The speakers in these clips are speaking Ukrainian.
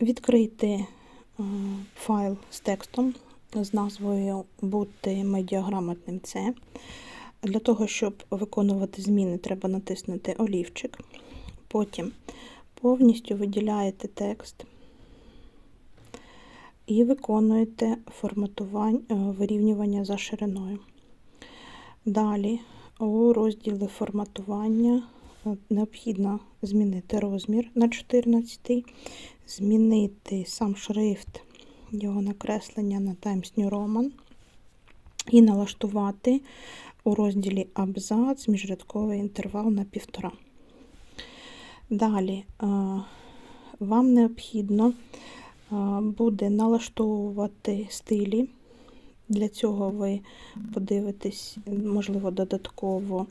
відкрити е, файл з текстом з назвою Бути медіаграмотним Це. Для того, щоб виконувати зміни, треба натиснути олівчик. Потім повністю виділяєте текст і виконуєте е, вирівнювання за шириною. Далі у розділі форматування необхідно змінити розмір на 14, змінити сам шрифт, його накреслення на Times New Roman і налаштувати у розділі абзац міжрядковий інтервал на півтора. Далі е, вам необхідно е, буде налаштовувати стилі. Для цього ви подивитесь, можливо, додатково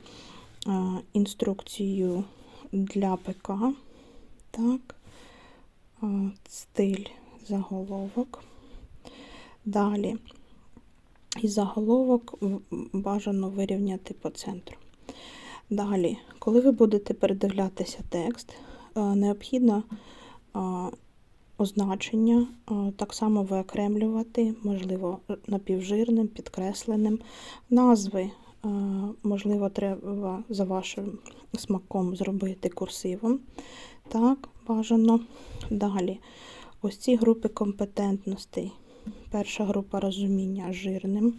е, інструкцію для ПК. Так, стиль заголовок. Далі і заголовок бажано вирівняти по центру. Далі, коли ви будете передивлятися текст, необхідно означення так само виокремлювати, можливо, напівжирним, підкресленим. Назви, можливо, треба за вашим смаком зробити курсивом. Так, бажано. Далі, ось ці групи компетентностей. Перша група розуміння жирним.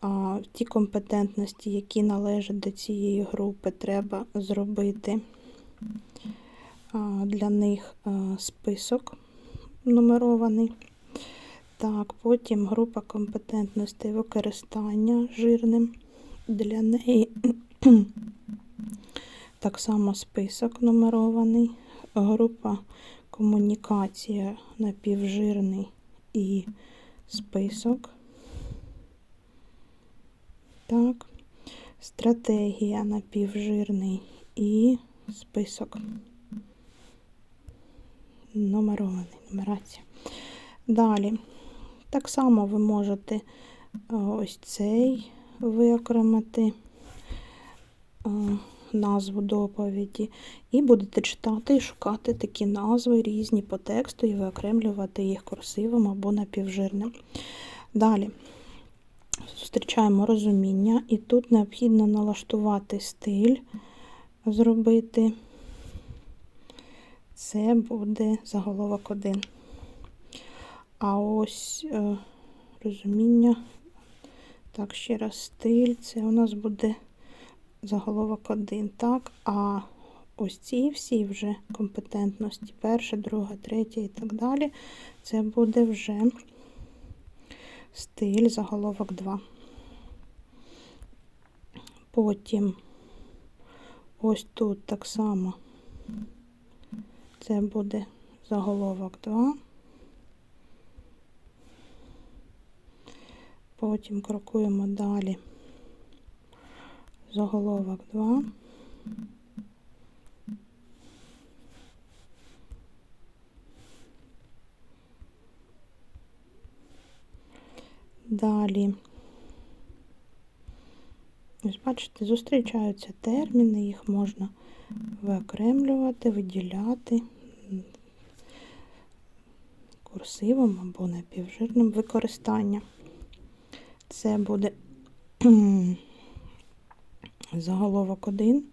А, Ті компетентності, які належать до цієї групи, треба зробити а, для них а, список нумерований. Так, потім група компетентностей використання жирним. Для неї так само список нумерований. Група комунікація напівжирний і список. Так, стратегія напівжирний і список. Нумерований, нумерація. Далі, так само ви можете ось цей виокремити назву доповіді, і будете читати і шукати такі назви різні по тексту і виокремлювати їх курсивом або напівжирним. Далі зустрічаємо розуміння, і тут необхідно налаштувати стиль, зробити. Це буде заголовок 1. А ось е, розуміння, так, ще раз стиль, це у нас буде заголовок 1, так, а ось ці всі вже компетентності, перша, друга, третя і так далі, це буде вже стиль, заголовок 2. Потім ось тут так само це буде заголовок 2. Потім крокуємо далі заголовок 2. Далі, ось бачите, зустрічаються терміни, їх можна виокремлювати, виділяти курсивом або напівжирним використання. Це буде заголовок 1.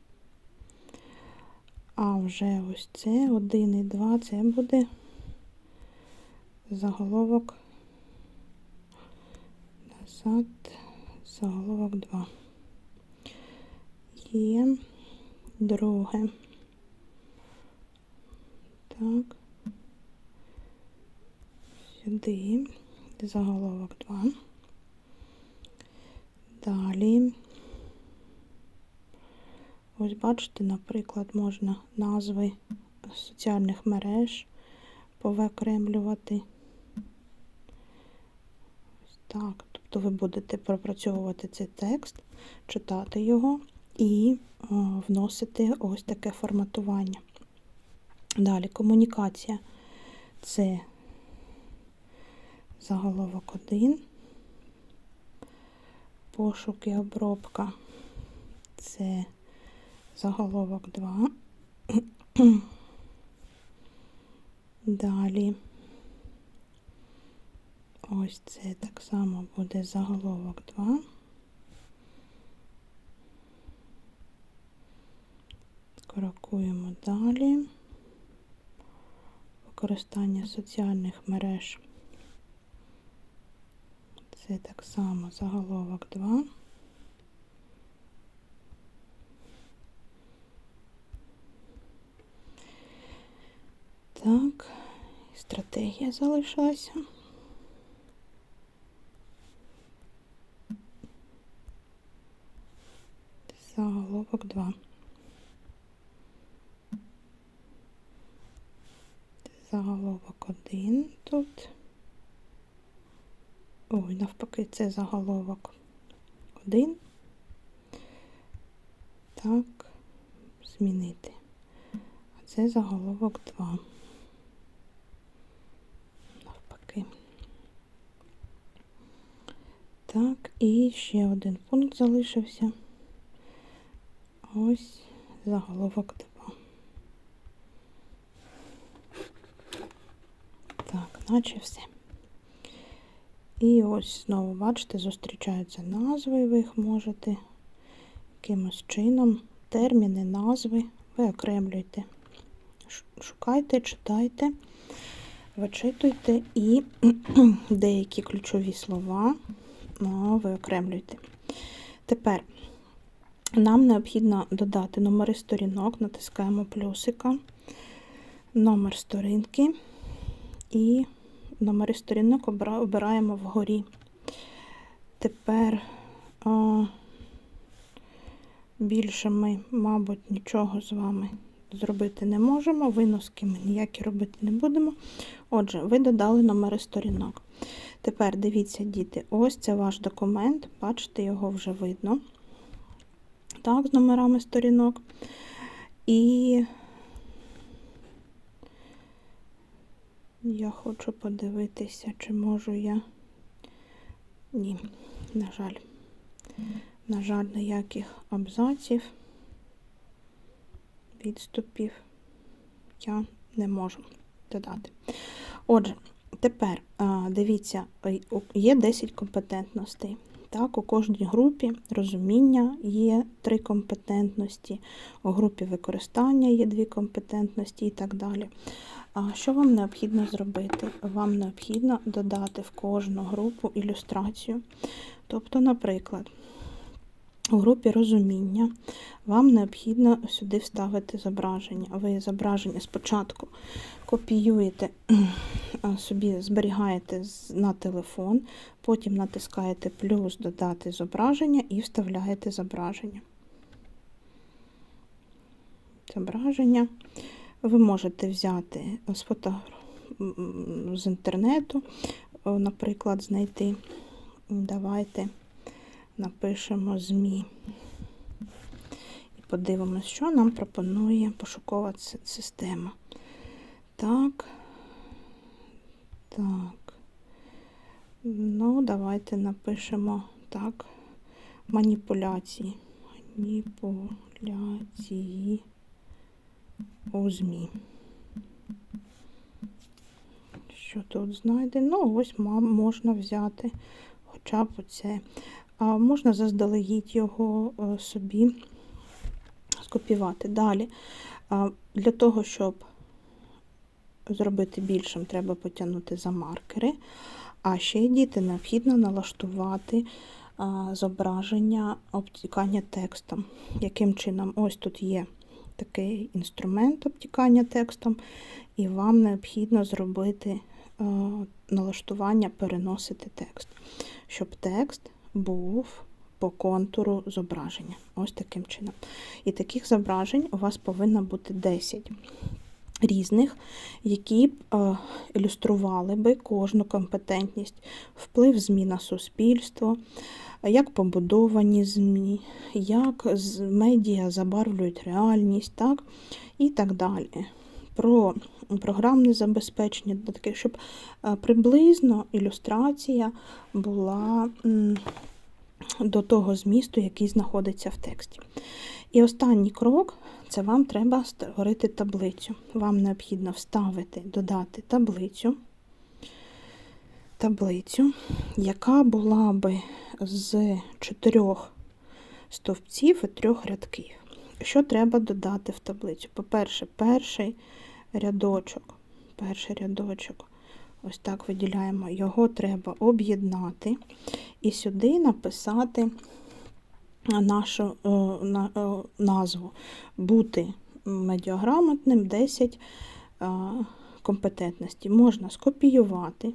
А вже ось це 1 і 2, це буде заголовок назад, заголовок 2. Є друге. Так. Сюди заголовок 2. Далі Ось бачите, наприклад, можна назви соціальних мереж повикремлювати. Ось так. Тобто ви будете пропрацьовувати цей текст, читати його і о, вносити ось таке форматування. Далі комунікація це заголовок 1, пошук і обробка це заголовок 2. Далі. Ось це так само буде заголовок 2. Крокуємо далі. Використання соціальних мереж. Це так само заголовок 2. Так, стратегія залишилася. Заголовок 2. Заголовок 1 тут. Ой, навпаки, це заголовок 1. Так, змінити. А це заголовок 2. Навпаки. Так, і ще один пункт залишився. Ось заголовок 2. Так, наче все. І ось знову, бачите, зустрічаються назви, ви їх можете якимось чином, терміни, назви, ви окремлюєте. Шукайте, читайте, вичитуйте і деякі ключові слова ну, ви. Тепер нам необхідно додати номери сторінок, натискаємо плюсика, номер сторінки і номери сторінок обираємо вгорі. Тепер а, більше ми, мабуть, нічого з вами зробити не можемо. Виноски ми ніякі робити не будемо. Отже, ви додали номери сторінок. Тепер дивіться, діти, ось це ваш документ, бачите, його вже видно. Так, з номерами сторінок. І я хочу подивитися, чи можу я. Ні, на жаль. На жаль, ніяких абзаців, відступів я не можу додати. Отже, тепер дивіться, є 10 компетентностей. Так, у кожній групі розуміння є три компетентності, у групі використання є дві компетентності і так далі. Що вам необхідно зробити? Вам необхідно додати в кожну групу ілюстрацію. Тобто, наприклад, у групі розуміння вам необхідно сюди вставити зображення. Ви зображення спочатку копіюєте, собі зберігаєте на телефон, потім натискаєте плюс додати зображення і вставляєте зображення. Зображення ви можете взяти з фото з інтернету, наприклад, знайти. Давайте напишемо ЗМІ. І подивимося, що нам пропонує пошукова система. Так. Так. Ну, давайте напишемо так. Маніпуляції. Маніпуляції у ЗМІ. Що тут знайде? Ну, ось можна взяти хоча б оце. Можна заздалегідь його е, собі скопіювати. Далі. Для того, щоб зробити більшим, треба потягнути за маркери. А ще діти необхідно налаштувати зображення обтікання текстом. Яким чином? Ось тут є такий інструмент обтікання текстом, і вам необхідно зробити налаштування переносити текст, щоб текст був по контуру зображення. Ось таким чином. І таких зображень у вас повинно бути 10 різних, які б е, ілюстрували би кожну компетентність, вплив ЗМІ на суспільство, як побудовані ЗМІ, як медіа забарвлюють реальність, так, і так далі. Про програмне забезпечення, таке, щоб е, приблизно ілюстрація була до того змісту, який знаходиться в тексті. І останній крок це вам треба створити таблицю. Вам необхідно вставити, додати таблицю, таблицю, яка була би з чотирьох стовпців і трьох рядків. Що треба додати в таблицю? По-перше, перший рядочок, перший рядочок, ось так виділяємо, його треба об'єднати і сюди написати нашу е, е, назву бути медіаграмотним 10 е, компетентності. Можна скопіювати,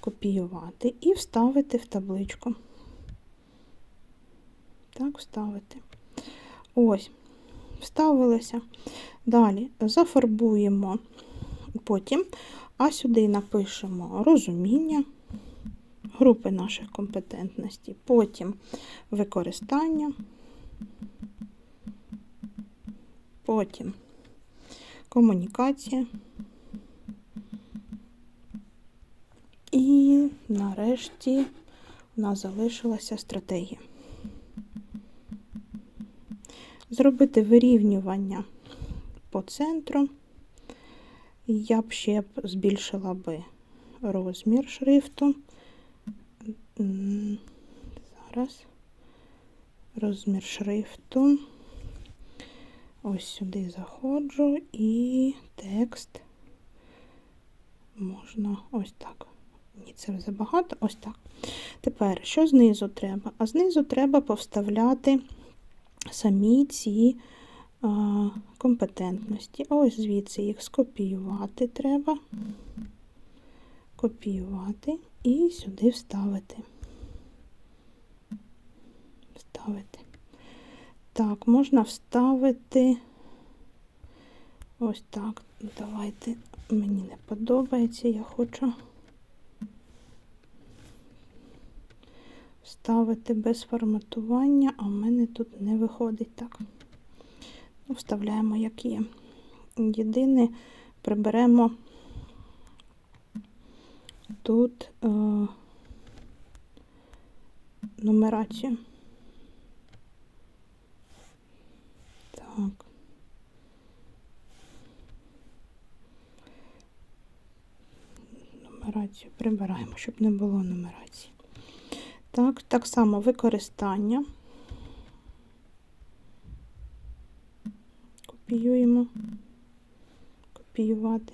копіювати і вставити в табличку. Так, вставити. Ось, вставилися. Далі зафарбуємо. Потім, а сюди напишемо розуміння групи наших компетентностей, потім використання, потім комунікація. І нарешті у нас залишилася стратегія. Зробити вирівнювання по центру. Я б ще б збільшила би розмір шрифту. Зараз розмір шрифту. Ось сюди заходжу і текст можна ось так. Ні, це забагато, ось так. Тепер, що знизу треба? А знизу треба повставляти самі ці компетентності. Ось звідси їх скопіювати треба, копіювати і сюди вставити. Вставити. Так, можна вставити ось так. Давайте, мені не подобається, я хочу вставити без форматування, а в мене тут не виходить так. Вставляємо, як є. Єдине, приберемо тут е, нумерацію. Так. Нумерацію прибираємо, щоб не було нумерації. Так, так само використання. Копіюємо, копіювати,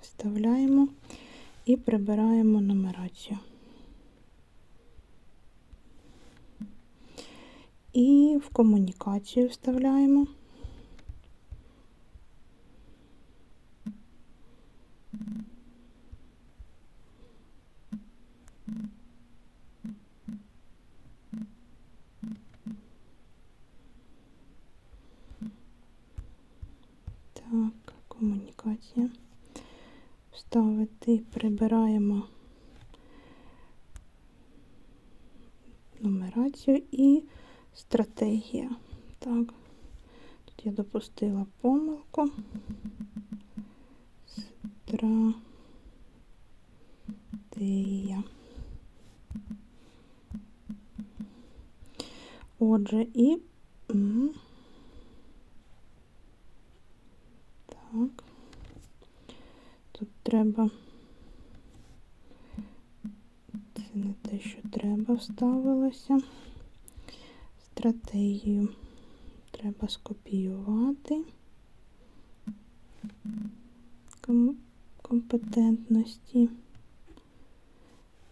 вставляємо і прибираємо нумерацію. І в комунікацію вставляємо. Так, комунікація. Вставити, прибираємо нумерацію і стратегія. Так, тут я допустила помилку. Стратегія. Отже, і так, тут треба, це не те, що треба, вставилося. Стратегію треба скопіювати Ком- компетентності,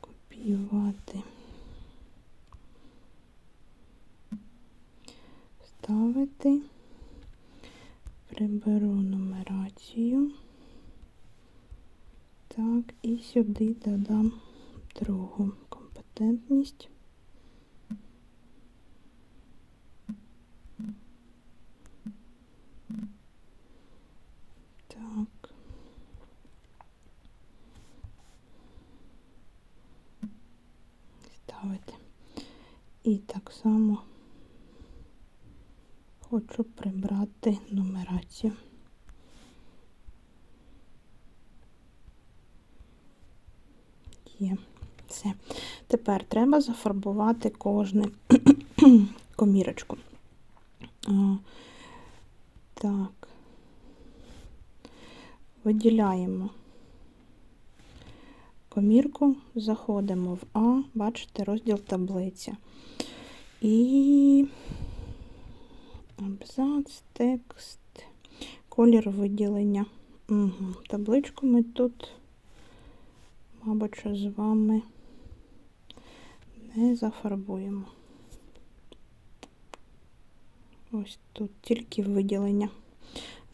копіювати. Вставити, приберу нумерацію. Так, і сюди додам другу компетентність. Так. Ставити. І так само хочу прибрати нумерацію. Є. Все. Тепер треба зафарбувати кожне, комірочку. Так. Виділяємо комірку, заходимо в А, бачите, розділ таблиця. І абзац, текст, колір виділення. Угу. Табличку ми тут, мабуть, що з вами не зафарбуємо. Ось тут тільки виділення.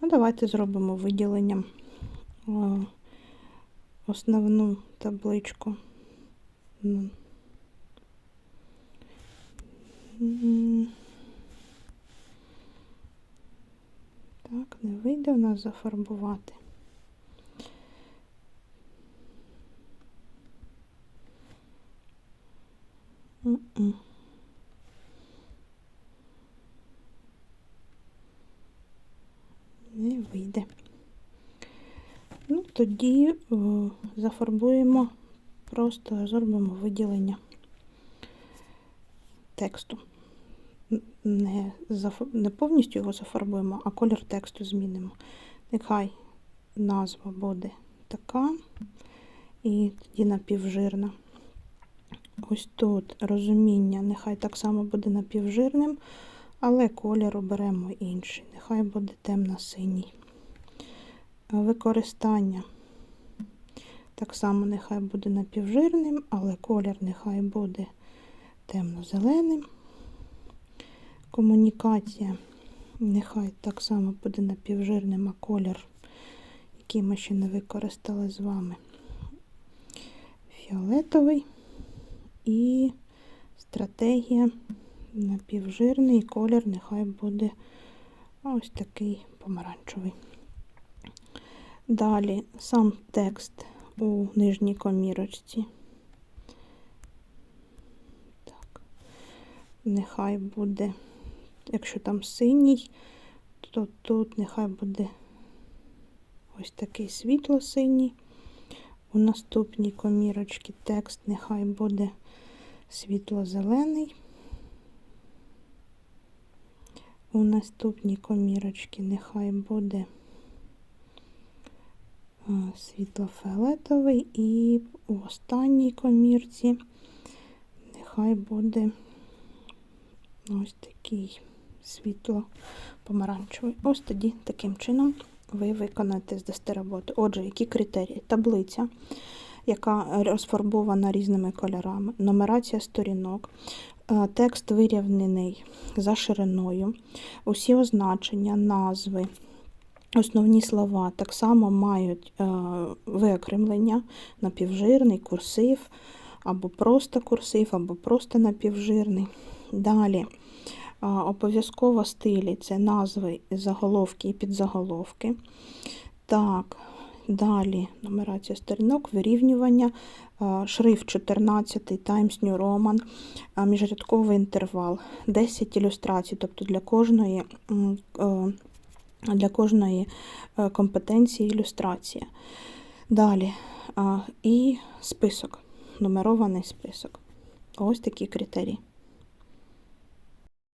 Ну, давайте зробимо виділенням основну табличку. Так, не вийде у нас зафарбувати. Не вийде. Ну, тоді о, зафарбуємо, просто зробимо виділення тексту. Не, заф- не повністю його зафарбуємо, а колір тексту змінимо. Нехай назва буде така і тоді напівжирна. Ось тут розуміння, нехай так само буде напівжирним, але колір оберемо інший. Нехай буде темно-синій. Використання так само нехай буде напівжирним, але колір нехай буде темно-зеленим. Комунікація нехай так само буде напівжирним, а колір, який ми ще не використали з вами, фіолетовий. І стратегія напівжирний колір нехай буде ось такий помаранчевий. Далі сам текст у нижній комірочці. Так. Нехай буде, якщо там синій, то тут нехай буде ось такий світло-синій. У наступній комірочці текст нехай буде світло-зелений. У наступній комірочці нехай буде світло-фіолетовий і у останній комірці нехай буде ось такий світло-помаранчевий. Ось тоді таким чином ви виконаєте здасте роботу. Отже, які критерії? Таблиця, яка розфарбована різними кольорами, нумерація сторінок, е, текст вирівнений за шириною, усі означення, назви, основні слова так само мають е, виокремлення, напівжирний, курсив, або просто курсив, або просто напівжирний. Далі. А, Обов'язково стилі це назви, заголовки і підзаголовки. Так, далі нумерація сторінок, вирівнювання, шрифт 14 Times New Roman, міжрядковий інтервал, 10 ілюстрацій, тобто для кожної, е, для кожної е, компетенції ілюстрація. Далі і список, нумерований список. Ось такі критерії.